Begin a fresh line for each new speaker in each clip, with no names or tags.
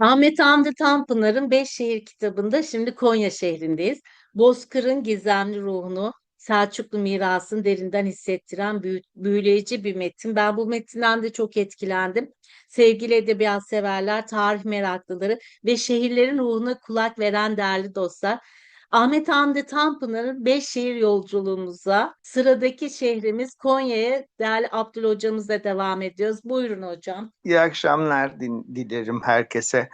Ahmet Hamdi Tanpınar'ın Beş Şehir kitabında şimdi Konya şehrindeyiz. Bozkır'ın gizemli ruhunu, Selçuklu mirasını derinden hissettiren büyü- büyüleyici bir metin. Ben bu metinden de çok etkilendim. Sevgili edebiyat severler, tarih meraklıları ve şehirlerin ruhuna kulak veren değerli dostlar. Ahmet Hamdi Tanpınar'ın Beş Şehir yolculuğumuza sıradaki şehrimiz Konya'ya değerli Abdül hocamızla devam ediyoruz. Buyurun hocam.
İyi akşamlar dilerim herkese.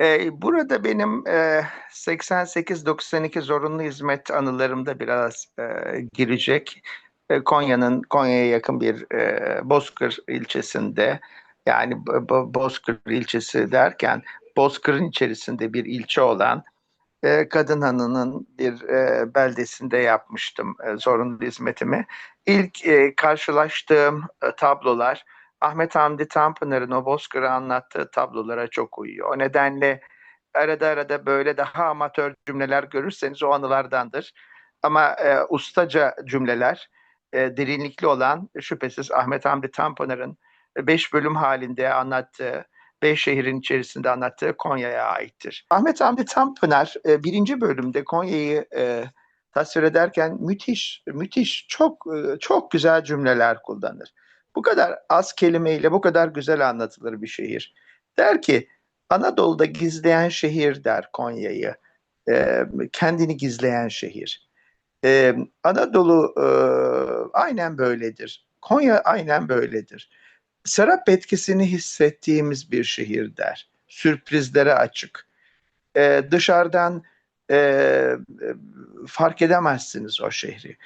Ee, burada benim e, 88-92 zorunlu hizmet anılarımda biraz e, girecek. E, Konya'nın Konya'ya yakın bir e, Bozkır ilçesinde yani Bo- Bo- Bozkır ilçesi derken Bozkır'ın içerisinde bir ilçe olan e, Kadınhanı'nın bir e, beldesinde yapmıştım e, zorunlu hizmetimi. İlk e, karşılaştığım e, tablolar Ahmet Hamdi Tanpınar'ın o Bozkır'ı anlattığı tablolara çok uyuyor. O nedenle arada arada böyle daha amatör cümleler görürseniz o anılardandır. Ama e, ustaca cümleler, e, derinlikli olan şüphesiz Ahmet Hamdi Tanpınar'ın e, beş bölüm halinde anlattığı, beş şehrin içerisinde anlattığı Konya'ya aittir. Ahmet Hamdi Tanpınar e, birinci bölümde Konya'yı e, tasvir ederken müthiş, müthiş, çok e, çok güzel cümleler kullanır bu kadar az kelimeyle bu kadar güzel anlatılır bir şehir. Der ki Anadolu'da gizleyen şehir der Konya'yı. Ee, kendini gizleyen şehir. Ee, Anadolu e, aynen böyledir. Konya aynen böyledir. Serap etkisini hissettiğimiz bir şehir der. Sürprizlere açık. Ee, dışarıdan e, e, fark edemezsiniz o şehri.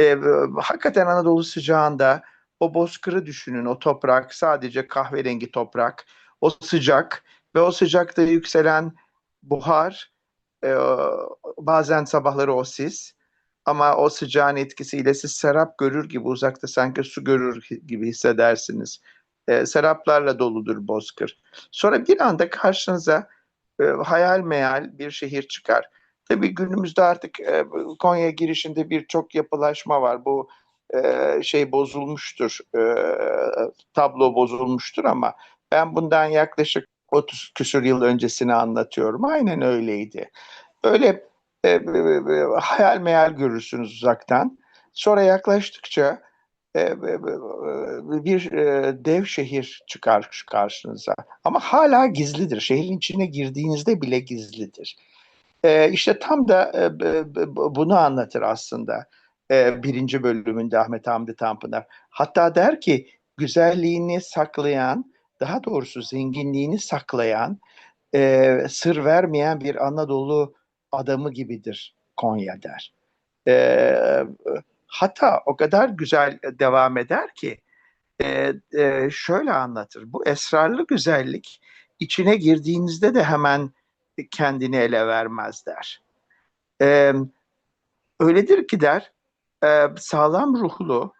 Ee, hakikaten Anadolu sıcağında o bozkırı düşünün, o toprak sadece kahverengi toprak, o sıcak ve o sıcakta yükselen buhar, e, bazen sabahları o sis ama o sıcağın etkisiyle siz serap görür gibi uzakta sanki su görür gibi hissedersiniz. E, seraplarla doludur bozkır. Sonra bir anda karşınıza e, hayal meyal bir şehir çıkar. Tabii günümüzde artık e, Konya girişinde birçok yapılaşma var. Bu e, şey bozulmuştur, e, tablo bozulmuştur ama ben bundan yaklaşık 30 küsur yıl öncesini anlatıyorum. Aynen öyleydi. Böyle e, e, hayal meyal görürsünüz uzaktan. Sonra yaklaştıkça bir e, dev şehir çıkar karşınıza. Ama hala gizlidir. Şehrin içine girdiğinizde bile gizlidir. E, işte tam da e, bunu anlatır aslında e, birinci bölümünde Ahmet Hamdi Tanpınar. Hatta der ki güzelliğini saklayan, daha doğrusu zenginliğini saklayan, e, sır vermeyen bir Anadolu adamı gibidir Konya der. E, hatta o kadar güzel devam eder ki e, e, şöyle anlatır. Bu esrarlı güzellik içine girdiğinizde de hemen kendini ele vermez der. E, öyledir ki der e, sağlam ruhlu,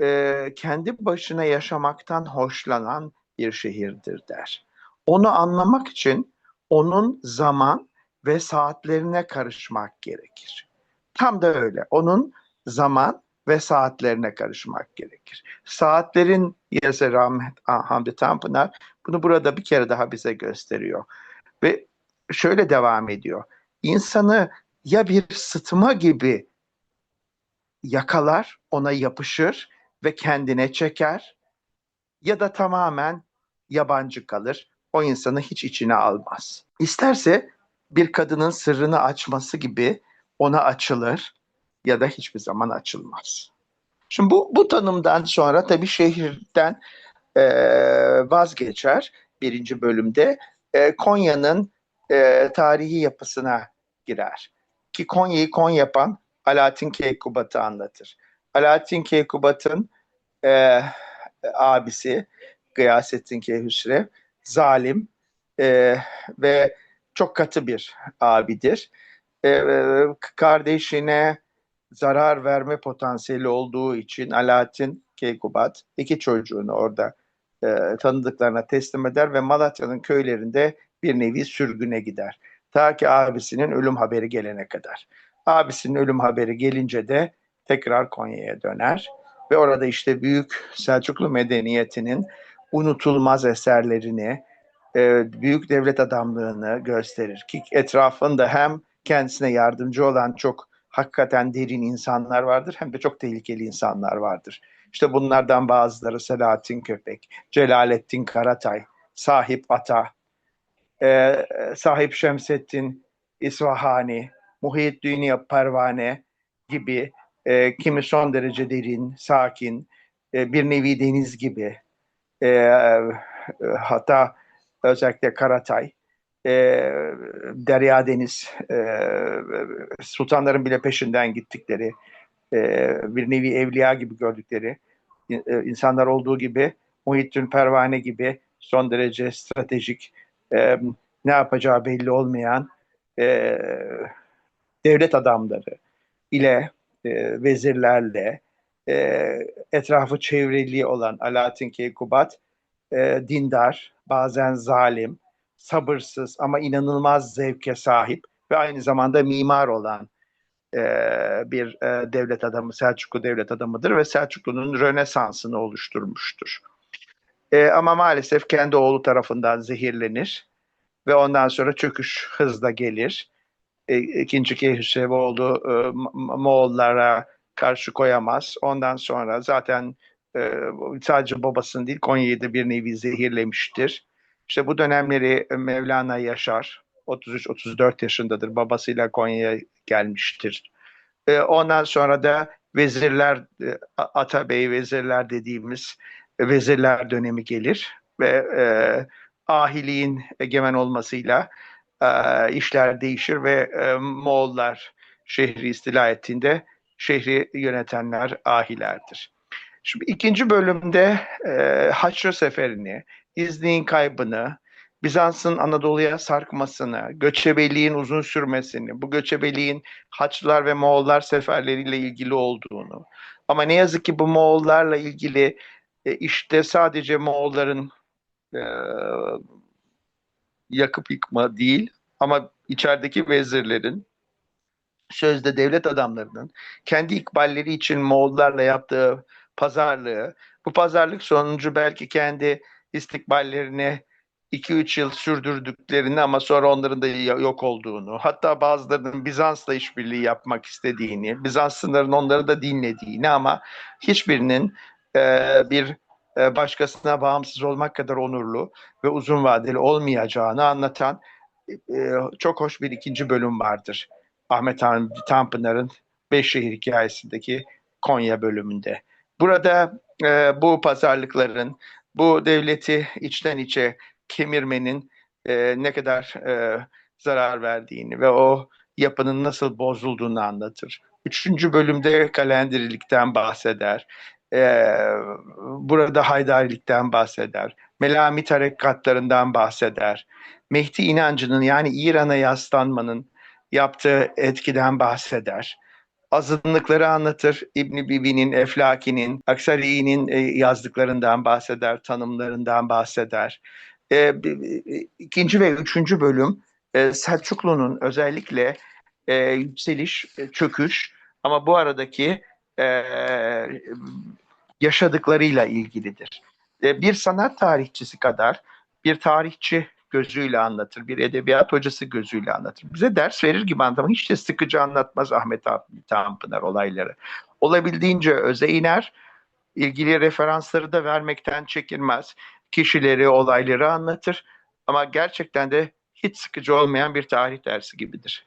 e, kendi başına yaşamaktan hoşlanan bir şehirdir der. Onu anlamak için onun zaman ve saatlerine karışmak gerekir. Tam da öyle. Onun zaman ve saatlerine karışmak gerekir. Saatlerin yazarı Ahmet Hamdi Tanpınar bunu burada bir kere daha bize gösteriyor. Ve şöyle devam ediyor. İnsanı ya bir sıtma gibi yakalar, ona yapışır ve kendine çeker ya da tamamen yabancı kalır. O insanı hiç içine almaz. İsterse bir kadının sırrını açması gibi ona açılır ya da hiçbir zaman açılmaz. Şimdi bu, bu tanımdan sonra tabii şehirden e, vazgeçer birinci bölümde. E, Konya'nın e, tarihi yapısına girer. Ki Konya'yı Konya yapan Alaaddin Keykubat'ı anlatır. Alaaddin Keykubat'ın e, abisi Gıyasettin Keyhüsrev zalim e, ve çok katı bir abidir. E, kardeşine zarar verme potansiyeli olduğu için Alaaddin Keykubat iki çocuğunu orada e, tanıdıklarına teslim eder ve Malatya'nın köylerinde bir nevi sürgüne gider. Ta ki abisinin ölüm haberi gelene kadar. Abisinin ölüm haberi gelince de tekrar Konya'ya döner ve orada işte büyük Selçuklu medeniyetinin unutulmaz eserlerini e, büyük devlet adamlığını gösterir ki etrafında hem kendisine yardımcı olan çok hakikaten derin insanlar vardır hem de çok tehlikeli insanlar vardır. İşte bunlardan bazıları Selahattin Köpek, Celalettin Karatay, Sahip Ata, e, Sahip Şemsettin İsvahani, Muhyiddin Pervane gibi e, kimi son derece derin, sakin, e, bir nevi deniz gibi e, e, hatta özellikle Karatay, e, Derya Deniz, e, sultanların bile peşinden gittikleri, e, bir nevi evliya gibi gördükleri e, insanlar olduğu gibi Muhittin Pervane gibi son derece stratejik, e, ne yapacağı belli olmayan e, devlet adamları ile, e, vezirlerle, e, etrafı çevrili olan Alaaddin Keykubat, e, dindar, bazen zalim, sabırsız ama inanılmaz zevke sahip ve aynı zamanda mimar olan e, bir e, devlet adamı, Selçuklu devlet adamıdır ve Selçuklu'nun Rönesans'ını oluşturmuştur. E, ama maalesef kendi oğlu tarafından zehirlenir ve ondan sonra çöküş hızla gelir. E, ikinci Keyhüsevoğlu e, Moğollara karşı koyamaz. Ondan sonra zaten e, sadece babasını değil Konya'yı da bir nevi zehirlemiştir. İşte bu dönemleri Mevlana yaşar. 33-34 yaşındadır. Babasıyla Konya'ya gelmiştir. E, ondan sonra da vezirler, e, Atabey vezirler dediğimiz vezirler dönemi gelir ve e, ahiliğin egemen olmasıyla e, işler değişir ve e, Moğollar şehri istila ettiğinde şehri yönetenler ahilerdir. Şimdi ikinci bölümde e, Haçlı Seferi'ni, İznik'in kaybını, Bizans'ın Anadolu'ya sarkmasını, göçebeliğin uzun sürmesini, bu göçebeliğin Haçlılar ve Moğollar seferleriyle ilgili olduğunu. Ama ne yazık ki bu Moğollarla ilgili e, işte sadece Moğolların e, yakıp yıkma değil ama içerideki vezirlerin sözde devlet adamlarının kendi ikballeri için Moğollarla yaptığı pazarlığı, bu pazarlık sonucu belki kendi istikballerini 2-3 yıl sürdürdüklerini ama sonra onların da yok olduğunu, hatta bazılarının Bizans'la işbirliği yapmak istediğini, Bizanslıların onları da dinlediğini ama hiçbirinin e, bir e, başkasına bağımsız olmak kadar onurlu ve uzun vadeli olmayacağını anlatan e, çok hoş bir ikinci bölüm vardır. Ahmet Han Tanpınar'ın Beşşehir hikayesindeki Konya bölümünde. Burada e, bu pazarlıkların, bu devleti içten içe kemirmenin e, ne kadar e, zarar verdiğini ve o yapının nasıl bozulduğunu anlatır. Üçüncü bölümde kalendirilikten bahseder. Ee, burada Haydarilikten bahseder. Melami tarekatlarından bahseder. Mehdi inancının yani İran'a yaslanmanın yaptığı etkiden bahseder. Azınlıkları anlatır. İbn Bibi'nin, Eflaki'nin, Aksari'nin e, yazdıklarından bahseder, tanımlarından bahseder. E, ikinci ve üçüncü bölüm e, Selçuklu'nun özellikle yükseliş, çöküş ama bu aradaki yaşadıklarıyla ilgilidir. Bir sanat tarihçisi kadar bir tarihçi gözüyle anlatır, bir edebiyat hocası gözüyle anlatır. Bize ders verir gibi anlatır hiç de sıkıcı anlatmaz Ahmet Tanpınar olayları. Olabildiğince öze iner, ilgili referansları da vermekten çekinmez. Kişileri, olayları anlatır ama gerçekten de hiç sıkıcı olmayan bir tarih dersi gibidir.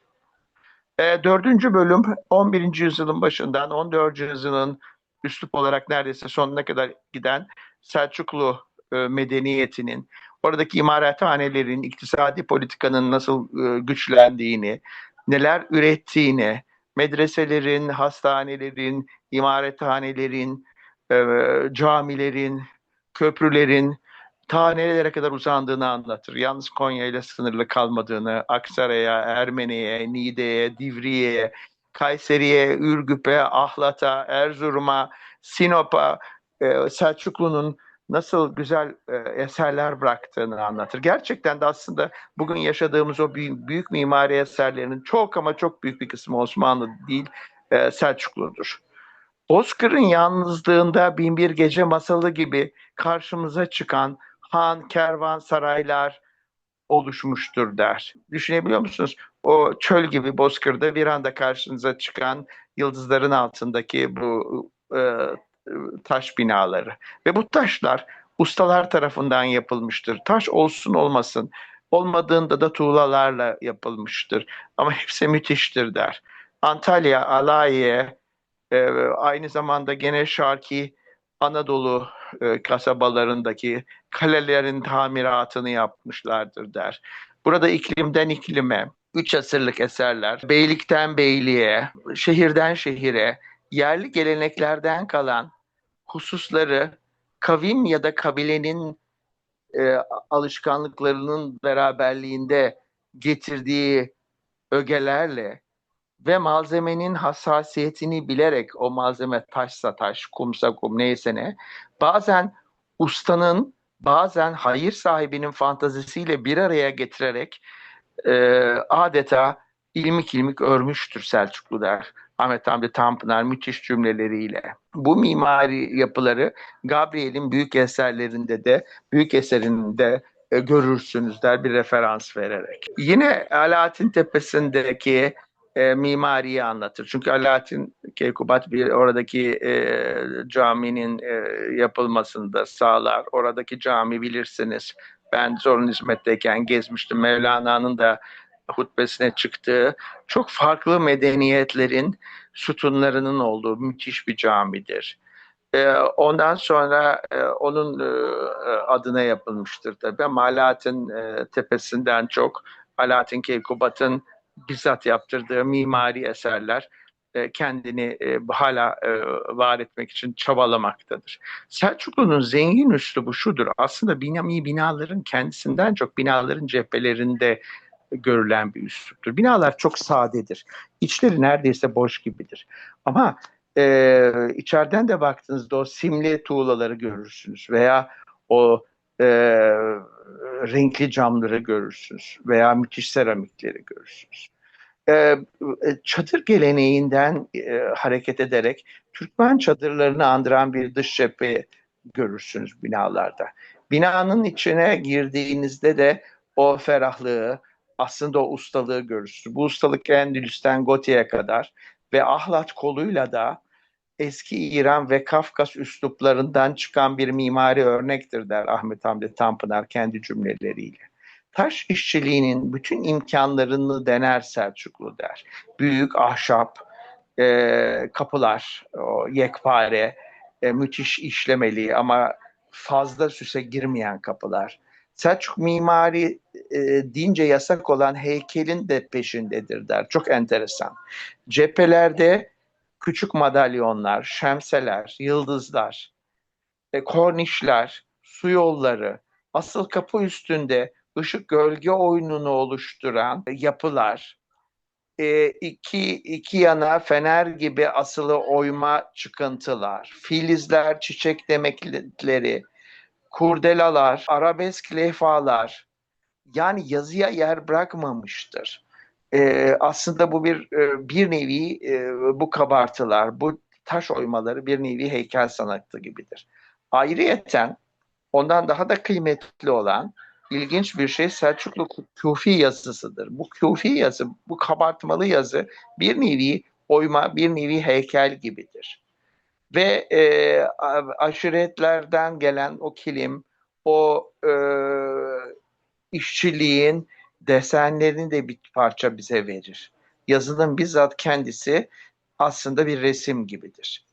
E, dördüncü bölüm 11. yüzyılın başından 14. yüzyılın üslup olarak neredeyse sonuna kadar giden Selçuklu e, medeniyetinin, oradaki imarethanelerin, iktisadi politikanın nasıl e, güçlendiğini, neler ürettiğini, medreselerin, hastanelerin, imarethanelerin, e, camilerin, köprülerin ta nerelere kadar uzandığını anlatır. Yalnız Konya ile sınırlı kalmadığını, Aksaray'a, Ermeni'ye, Niğde'ye, Divriye'ye, Kayseri'ye, Ürgüp'e, Ahlat'a, Erzurum'a, Sinop'a, e, Selçuklu'nun nasıl güzel e, eserler bıraktığını anlatır. Gerçekten de aslında bugün yaşadığımız o büyük, büyük mimari eserlerinin çok ama çok büyük bir kısmı Osmanlı değil e, Selçuklu'dur. Bozkır'ın yalnızlığında Binbir Gece Masalı gibi karşımıza çıkan han, kervan, saraylar, oluşmuştur der. Düşünebiliyor musunuz? O çöl gibi bozkırda bir anda karşınıza çıkan yıldızların altındaki bu e, taş binaları. Ve bu taşlar ustalar tarafından yapılmıştır. Taş olsun olmasın. Olmadığında da tuğlalarla yapılmıştır. Ama hepsi müthiştir der. Antalya, Alayiye, e, aynı zamanda gene Şarki, Anadolu e, kasabalarındaki kalelerin tamiratını yapmışlardır der. Burada iklimden iklime, üç asırlık eserler, beylikten beyliğe, şehirden şehire, yerli geleneklerden kalan hususları kavim ya da kabilenin e, alışkanlıklarının beraberliğinde getirdiği ögelerle ve malzemenin hassasiyetini bilerek o malzeme taşsa taş, kumsa kum neyse ne bazen ustanın bazen hayır sahibinin fantazisiyle bir araya getirerek e, adeta ilmik ilmik örmüştür Selçuklu der. Ahmet Hamdi Tanpınar müthiş cümleleriyle. Bu mimari yapıları Gabriel'in büyük eserlerinde de, büyük eserinde e, görürsünüz der bir referans vererek. Yine Alaaddin Tepesi'ndeki e, mimariyi anlatır. Çünkü Alaaddin Keykubat bir oradaki e, caminin e, yapılmasını da sağlar. Oradaki cami bilirsiniz. Ben zorun hizmetteyken gezmiştim. Mevlana'nın da hutbesine çıktığı çok farklı medeniyetlerin sütunlarının olduğu müthiş bir camidir. E, ondan sonra e, onun e, adına yapılmıştır tabii. Ama Alaaddin e, tepesinden çok Alaaddin Keykubat'ın bizzat yaptırdığı mimari eserler kendini hala var etmek için çabalamaktadır. Selçuklu'nun zengin üslubu şudur. Aslında binami binaların kendisinden çok binaların cephelerinde görülen bir üsluptur. Binalar çok sadedir. İçleri neredeyse boş gibidir. Ama e, içeriden de baktığınızda o simli tuğlaları görürsünüz veya o e, renkli camları görürsünüz veya müthiş seramikleri görürsünüz. E, çadır geleneğinden e, hareket ederek Türkmen çadırlarını andıran bir dış cephe görürsünüz binalarda. Binanın içine girdiğinizde de o ferahlığı, aslında o ustalığı görürsünüz. Bu ustalık Endülüs'ten Goti'ye kadar ve ahlat koluyla da eski İran ve Kafkas üsluplarından çıkan bir mimari örnektir der Ahmet Hamdi Tanpınar kendi cümleleriyle. Taş işçiliğinin bütün imkanlarını dener Selçuklu der. Büyük ahşap, e, kapılar, o yekpare, e, müthiş işlemeli ama fazla süse girmeyen kapılar. Selçuk mimari e, dince yasak olan heykelin de peşindedir der. Çok enteresan. Cephelerde küçük madalyonlar, şemseler, yıldızlar, e, kornişler, su yolları, asıl kapı üstünde ışık gölge oyununu oluşturan yapılar, e, iki, iki yana fener gibi asılı oyma çıkıntılar, filizler, çiçek demekleri, kurdelalar, arabesk lehfalar yani yazıya yer bırakmamıştır. Ee, aslında bu bir e, bir nevi e, bu kabartılar, bu taş oymaları bir nevi heykel sanatı gibidir. Ayrıyeten ondan daha da kıymetli olan ilginç bir şey Selçuklu Kufi yazısıdır. Bu Kufi yazı, bu kabartmalı yazı bir nevi oyma, bir nevi heykel gibidir ve e, aşiretlerden gelen o kilim, o e, işçiliğin desenlerini de bir parça bize verir. Yazının bizzat kendisi aslında bir resim gibidir.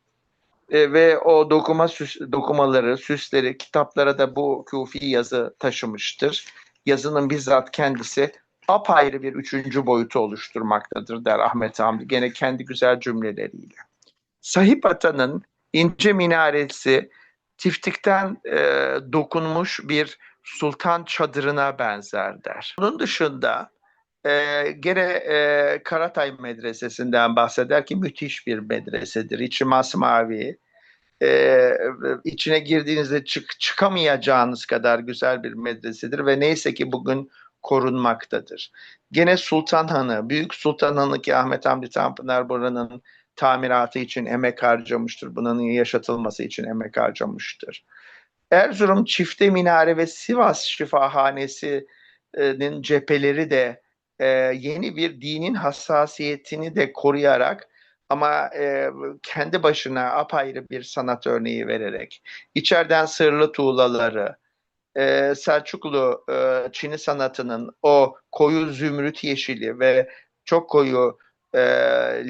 E, ve o dokuma süs, dokumaları, süsleri, kitaplara da bu kufi yazı taşımıştır. Yazının bizzat kendisi apayrı bir üçüncü boyutu oluşturmaktadır der Ahmet Hamdi gene kendi güzel cümleleriyle. Sahip Atan'ın ince minaresi tiftikten e, dokunmuş bir sultan çadırına benzer der. Bunun dışında e, gene e, Karatay Medresesi'nden bahseder ki müthiş bir medresedir. İçi masmavi. E, içine girdiğinizde çık, çıkamayacağınız kadar güzel bir medresedir ve neyse ki bugün korunmaktadır. Gene Sultan Hanı, Büyük Sultan Hanı ki Ahmet Hamdi Tanpınar buranın tamiratı için emek harcamıştır. Bunun yaşatılması için emek harcamıştır. Erzurum Çifte Minare ve Sivas Şifahanesi Selçukluların cepheleri de e, yeni bir dinin hassasiyetini de koruyarak ama e, kendi başına apayrı bir sanat örneği vererek içeriden sırlı tuğlaları, e, Selçuklu e, Çini sanatının o koyu zümrüt yeşili ve çok koyu e,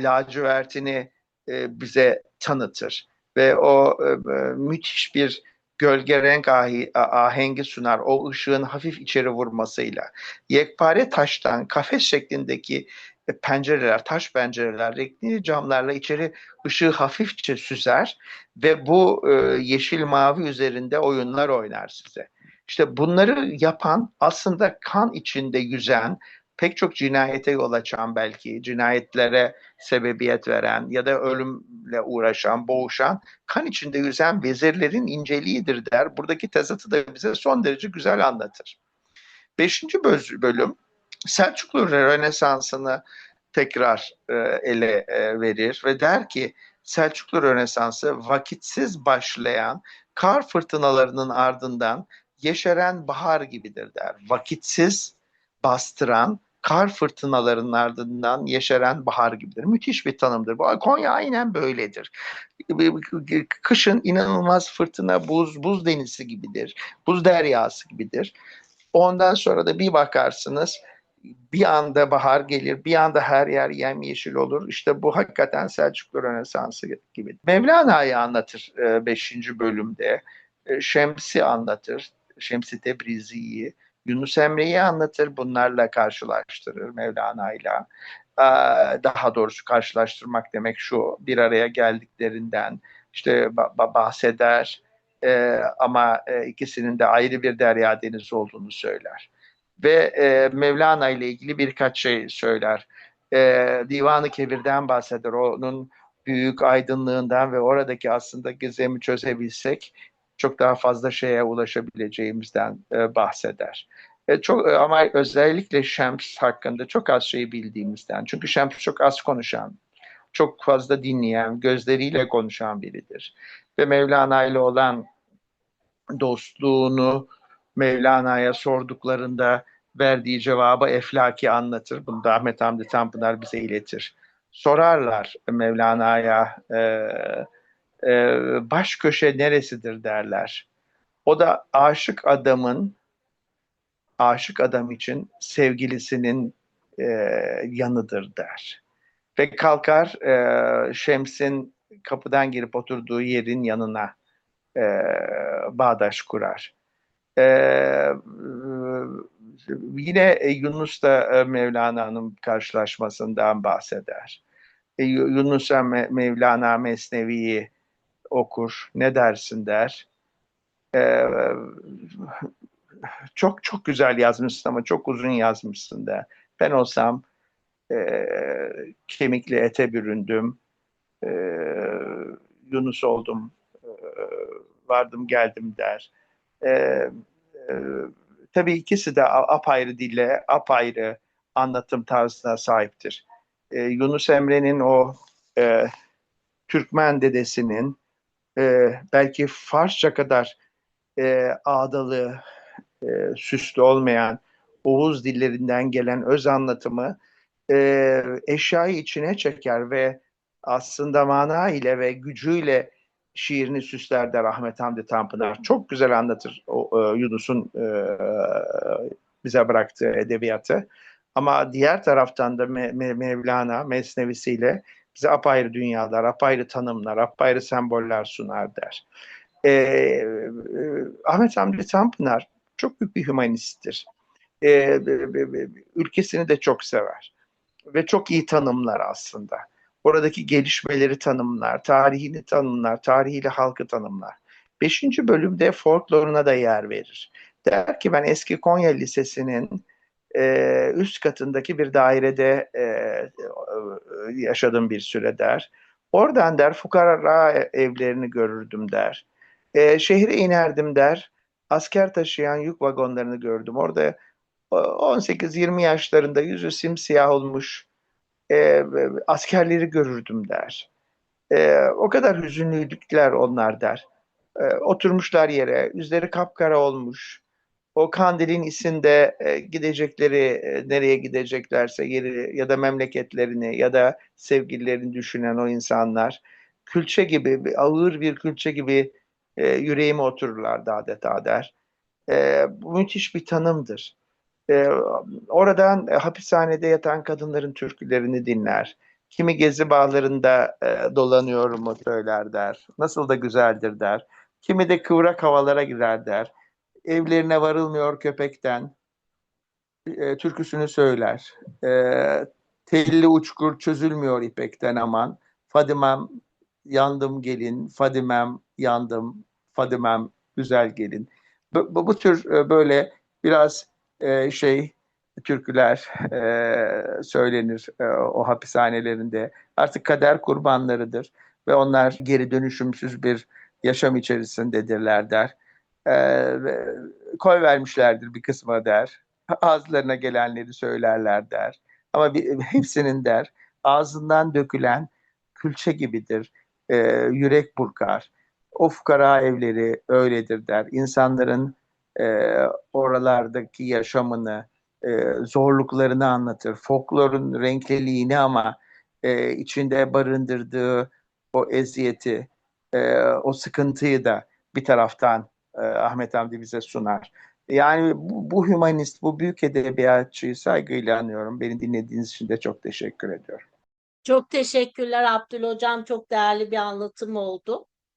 lacivertini e, bize tanıtır ve o e, müthiş bir gölge renk ahi, ahengi sunar o ışığın hafif içeri vurmasıyla. Yekpare taştan kafes şeklindeki e, pencereler, taş pencereler, renkli camlarla içeri ışığı hafifçe süzer ve bu e, yeşil mavi üzerinde oyunlar oynar size. İşte bunları yapan aslında kan içinde yüzen pek çok cinayete yol açan belki cinayetlere sebebiyet veren ya da ölümle uğraşan, boğuşan kan içinde yüzen vezirlerin inceliğidir der. Buradaki tezatı da bize son derece güzel anlatır. Beşinci bölüm Selçuklu Rönesansı'nı tekrar e, ele e, verir ve der ki Selçuklu Rönesansı vakitsiz başlayan kar fırtınalarının ardından yeşeren bahar gibidir der. Vakitsiz bastıran kar fırtınalarının ardından yeşeren bahar gibidir. Müthiş bir tanımdır. Bu Konya aynen böyledir. Kışın inanılmaz fırtına, buz, buz denizi gibidir. Buz deryası gibidir. Ondan sonra da bir bakarsınız bir anda bahar gelir, bir anda her yer yemyeşil olur. İşte bu hakikaten Selçuklu Rönesansı gibi. Mevlana'yı anlatır 5. E, bölümde. E, Şems'i anlatır. Şemsi Tebrizi'yi. Yunus Emre'yi anlatır. Bunlarla karşılaştırır Mevlana'yla. E, daha doğrusu karşılaştırmak demek şu bir araya geldiklerinden işte bahseder ama ikisinin de ayrı bir derya deniz olduğunu söyler ve e, Mevlana ile ilgili birkaç şey söyler. E, Divan-ı Kebir'den bahseder. Onun büyük aydınlığından ve oradaki aslında gizemi çözebilsek çok daha fazla şeye ulaşabileceğimizden e, bahseder. E, çok e, ama özellikle Şems hakkında çok az şey bildiğimizden. Çünkü Şems çok az konuşan, çok fazla dinleyen, gözleriyle konuşan biridir. Ve Mevlana ile olan dostluğunu Mevlana'ya sorduklarında verdiği cevabı eflaki anlatır. Bunu da Ahmet Hamdi Tanpınar bize iletir. Sorarlar Mevlana'ya e, e, baş köşe neresidir derler. O da aşık adamın aşık adam için sevgilisinin e, yanıdır der. Ve kalkar e, Şems'in kapıdan girip oturduğu yerin yanına e, bağdaş kurar. E, yine e, Yunus da e, Mevlana'nın karşılaşmasından bahseder. E, Yunus'a Mevlana Mesnevi'yi okur, ne dersin der. çok çok güzel yazmışsın ama çok uzun yazmışsın der. Ben olsam kemikli ete büründüm, Yunus oldum, vardım geldim der. E, tabii ikisi de apayrı dille, apayrı anlatım tarzına sahiptir. E, Yunus Emre'nin o e, Türkmen dedesinin e, belki Farsça kadar e, ağdalı, e, süslü olmayan Oğuz dillerinden gelen öz anlatımı e, eşyayı içine çeker ve aslında mana ile ve gücüyle şiirini süsler der Ahmet Hamdi Tanpınar. Çok güzel anlatır o, e, Yunus'un e, bize bıraktığı edebiyatı. Ama diğer taraftan da Me- Me- Mevlana Mesnevisiyle bize apayrı dünyalar, apayrı tanımlar, apayrı semboller sunar der. E, e, Ahmet Hamdi Tanpınar çok büyük bir humanisttir. E, ülkesini de çok sever ve çok iyi tanımlar aslında oradaki gelişmeleri tanımlar, tarihini tanımlar, tarihiyle halkı tanımlar. Beşinci bölümde folkloruna da yer verir. Der ki ben eski Konya Lisesi'nin e, üst katındaki bir dairede e, yaşadım bir süre der. Oradan der fukara evlerini görürdüm der. E, şehre inerdim der. Asker taşıyan yük vagonlarını gördüm. Orada 18-20 yaşlarında yüzü simsiyah olmuş e, askerleri görürdüm der. E, o kadar hüzünlüydükler onlar der. E, oturmuşlar yere, yüzleri kapkara olmuş. O Kandil'in isinde e, gidecekleri e, nereye gideceklerse yeri ya da memleketlerini ya da sevgililerini düşünen o insanlar külçe gibi bir- ağır bir külçe gibi e, yüreğime otururlardı adeta der. E, bu müthiş bir tanımdır. E, oradan e, hapishanede yatan kadınların türkülerini dinler. Kimi gezi bağlarında e, dolanıyorum söyler der. Nasıl da güzeldir der. Kimi de kıvrak havalara girer der. Evlerine varılmıyor köpekten. E, türküsünü söyler. E, telli uçkur çözülmüyor ipekten aman. Fadimem yandım gelin, Fadimem yandım, Fadimem güzel gelin. Bu, bu, bu tür e, böyle biraz e, şey türküler e, söylenir e, o hapishanelerinde. Artık kader kurbanlarıdır ve onlar geri dönüşümsüz bir yaşam içerisindedirler der. E, koy vermişlerdir bir kısmı der. Ağızlarına gelenleri söylerler der. Ama bir, hepsinin der ağzından dökülen külçe gibidir. E, yürek burkar. O fukara evleri öyledir der. İnsanların e, oralardaki yaşamını, e, zorluklarını anlatır. Folklorun renkliliğini ama e, içinde barındırdığı o eziyeti, e, o sıkıntıyı da bir taraftan e, Ahmet Hamdi bize sunar. Yani bu, bu hümanist, bu büyük edebiyatçıyı saygıyla anıyorum. Beni dinlediğiniz için de çok teşekkür ediyorum.
Çok teşekkürler Abdül Hocam. Çok değerli bir anlatım oldu.